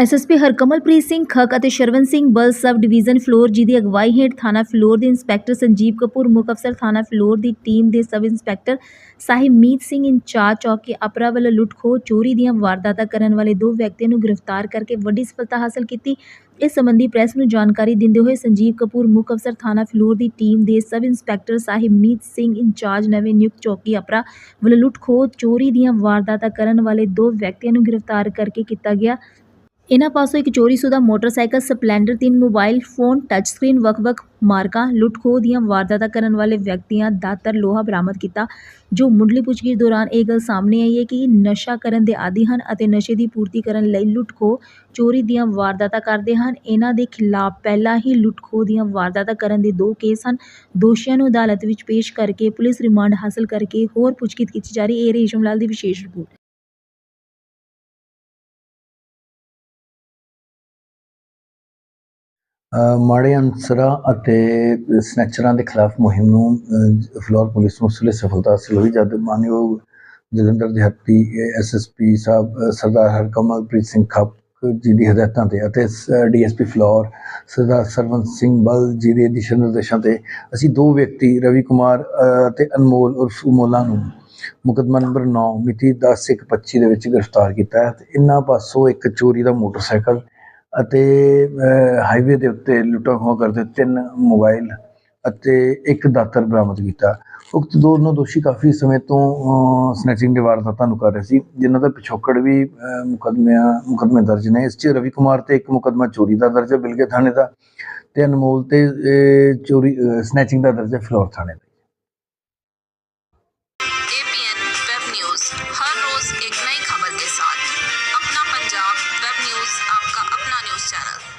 SSP Harkamalpreet Singh Khakh ਅਤੇ ਸ਼ਰਵਨ ਸਿੰਘ ਬਲ sub division floor ਜੀ ਦੀ ਅਗਵਾਈ ਹੇਠ ਥਾਣਾ ਫਲੋਰ ਦੇ ਇੰਸਪੈਕਟਰ ਸੰਜੀਵ ਕਪੂਰ, ਮੁੱਖ ਅਫਸਰ ਥਾਣਾ ਫਲੋਰ ਦੀ ਟੀਮ ਦੇ sub inspector Sahib Meet Singh in charge ਚੌਕੀ ਅਪਰਾ ਵੱਲੋਂ ਲੁੱਟਖੋ ਚੋਰੀ ਦੀਆਂ ਵਾਰਦਾਤਾਂ ਕਰਨ ਵਾਲੇ ਦੋ ਵਿਅਕਤੀਆਂ ਨੂੰ ਗ੍ਰਿਫਤਾਰ ਕਰਕੇ ਵੱਡੀ ਸਫਲਤਾ ਹਾਸਲ ਕੀਤੀ। ਇਸ ਸੰਬੰਧੀ ਪ੍ਰੈਸ ਨੂੰ ਜਾਣਕਾਰੀ ਦਿੰਦੇ ਹੋਏ ਸੰਜੀਵ ਕਪੂਰ, ਮੁੱਖ ਅਫਸਰ ਥਾਣਾ ਫਲੋਰ ਦੀ ਟੀਮ ਦੇ sub inspector Sahib Meet Singh in charge ਨਵੇਂ ਨਿਯੁਕਤ ਚੌਕੀ ਅਪਰਾ ਵੱਲੋਂ ਲੁੱਟਖੋ ਚੋਰੀ ਦੀਆਂ ਵਾਰਦਾਤਾਂ ਕਰਨ ਵਾਲੇ ਦੋ ਵਿਅਕਤੀਆਂ ਨੂੰ ਗ੍ਰਿਫਤਾਰ ਕਰਕੇ ਕੀਤਾ ਗਿਆ। ਇਹਨਾਂ ਪਾਸੋਂ ਇੱਕ ਚੋਰੀਸ਼ੁਦਾ ਮੋਟਰਸਾਈਕਲ, ਸਪਲੈਂਡਰ, ਤਿੰਨ ਮੋਬਾਈਲ ਫੋਨ ਟੱਚ ਸਕਰੀਨ ਵੱਖ-ਵੱਖ ਮਾਰਕਾਂ, ਲੁੱਟ-ਖੋਹ ਦੀਆਂ ਵਾਰਦਾਤਾਂ ਕਰਨ ਵਾਲੇ ਵਿਅਕਤੀਆਂ ਦਾਤਰ ਲੋਹਾ ਬਰਾਮਦ ਕੀਤਾ। ਜੋ ਮੁੱਢਲੀ ਪੁੱਛਗਿੱਛ ਦੌਰਾਨ ਇਹ ਗੱਲ ਸਾਹਮਣੇ ਆਈ ਹੈ ਕਿ ਨਸ਼ਾ ਕਰਨ ਦੇ ਆਦੀ ਹਨ ਅਤੇ ਨਸ਼ੇ ਦੀ ਪੂਰਤੀ ਕਰਨ ਲਈ ਲੁੱਟ-ਖੋਹ, ਚੋਰੀ ਦੀਆਂ ਵਾਰਦਾਤਾਂ ਕਰਦੇ ਹਨ। ਇਹਨਾਂ ਦੇ ਖਿਲਾਫ ਪਹਿਲਾਂ ਹੀ ਲੁੱਟ-ਖੋਹ ਦੀਆਂ ਵਾਰਦਾਤਾਂ ਕਰਨ ਦੇ ਦੋ ਕੇਸ ਹਨ। ਦੋਸ਼ੀਆਂ ਨੂੰ ਅਦਾਲਤ ਵਿੱਚ ਪੇਸ਼ ਕਰਕੇ ਪੁਲਿਸ ਰਿਮਾਂਡ ਹਾਸਲ ਕਰਕੇ ਹੋਰ ਪੁੱਛਗਿੱਛ ਕੀਤੀ ਜਾ ਰਹੀ ਹੈ। ਇਹ ਰੇਸ਼ਮ ਲਾਲ ਦੀ ਵਿਸ਼ੇਸ਼ ਰਿਪੋਰਟ। ਮਾੜੇ ਅਨਸਰਾਂ ਅਤੇ ਸਨੈਚਰਾਂ ਦੇ ਖਿਲਾਫ ਮੁਹਿੰਮ ਨੂੰ ਅ, ਫਲੋਰ ਪੁਲਿਸ ਨੂੰ ਸੁਲੇ ਸਫਲਤਾ ਹਾਸਲ ਹੋਈ। ਜਦ ਮਾਨਯੋਗ ਜਲੰਧਰ ਦੇ ਹੱਤੀ ਐਸਐਸਪੀ ਸਾਹਿਬ ਸਰਦਾਰ ਹਰਕਮਲਪ੍ਰੀਤ ਸਿੰਘ ਖੱਪ ਜੀ ਦੀ ਹਦਾਇਤਾਂ ਤੇ ਅਤੇ ਡੀਐਸਪੀ ਫਲੋਰ ਸਰਦਾਰ ਸਰਵੰਤ ਸਿੰਘ ਬਲ ਜੀ ਦੇ ਦਿਸ਼ਾ ਨਿਰਦੇਸ਼ਾਂ ਤੇ ਅਸੀਂ ਦੋ ਵਿਅਕਤੀ ਰਵੀ ਕੁਮਾਰ ਅਤੇ ਅਨਮੋਲ ਉਰਫ ਮੋਲਾ ਨੂੰ ਮੁਕੱਦਮਾ ਨੰਬਰ 9 ਮਿਤੀ 10/1/25 ਦੇ ਵਿੱਚ ਗ੍ਰਿਫਤਾਰ ਕੀਤਾ ਹੈ। ਤੇ ਇਹਨਾਂ ਪਾਸੋਂ ਇੱਕ ਚੋਰੀ ਦਾ ਮੋਟਰਸਾਈਕਲ ਅਤੇ ਹਾਈਵੇ ਦੇ ਉੱਤੇ ਲੁੱਟਾਂ ਖੋਹ ਕਰਦੇ ਤਿੰਨ ਮੋਬਾਈਲ ਅਤੇ ਇੱਕ ਦਾਤਰ ਬਰਾਮਦ ਕੀਤਾ। ਉਕਤ ਦੋਨੋਂ ਦੋਸ਼ੀ ਕਾਫੀ ਸਮੇਂ ਤੋਂ ਸਨੈਚਿੰਗ ਦੇ ਵਾਰਦਾਤਾਂ ਨੂੰ ਕਰ ਰਹੇ ਸੀ, ਜਿਨ੍ਹਾਂ ਦਾ ਪਿਛੋਕੜ ਵੀ ਮੁਕਦਮਿਆਂ, ਮੁਕਦਮੇ ਦਰਜ ਨੇ। ਇਸ 'ਚ ਰਵੀ ਕੁਮਾਰ ਤੇ ਇੱਕ ਮੁਕਦਮਾ ਚੋਰੀ ਦਾ ਦਰਜ ਹੈ, ਬਿਲਗੇ ਥਾਣੇ ਦਾ, ਤੇ ਅਨਮੋਲ ਤੇ ਚੋਰੀ ਸਨੈਚਿੰਗ ਦਾ ਦਰਜ ਹੈ, ਫਲੋਰ ਥਾਣੇ ਦਾ। APN ਵੈਬ ਨਿਊਜ਼ ਹਰ ਰੋਜ਼ ਇੱਕ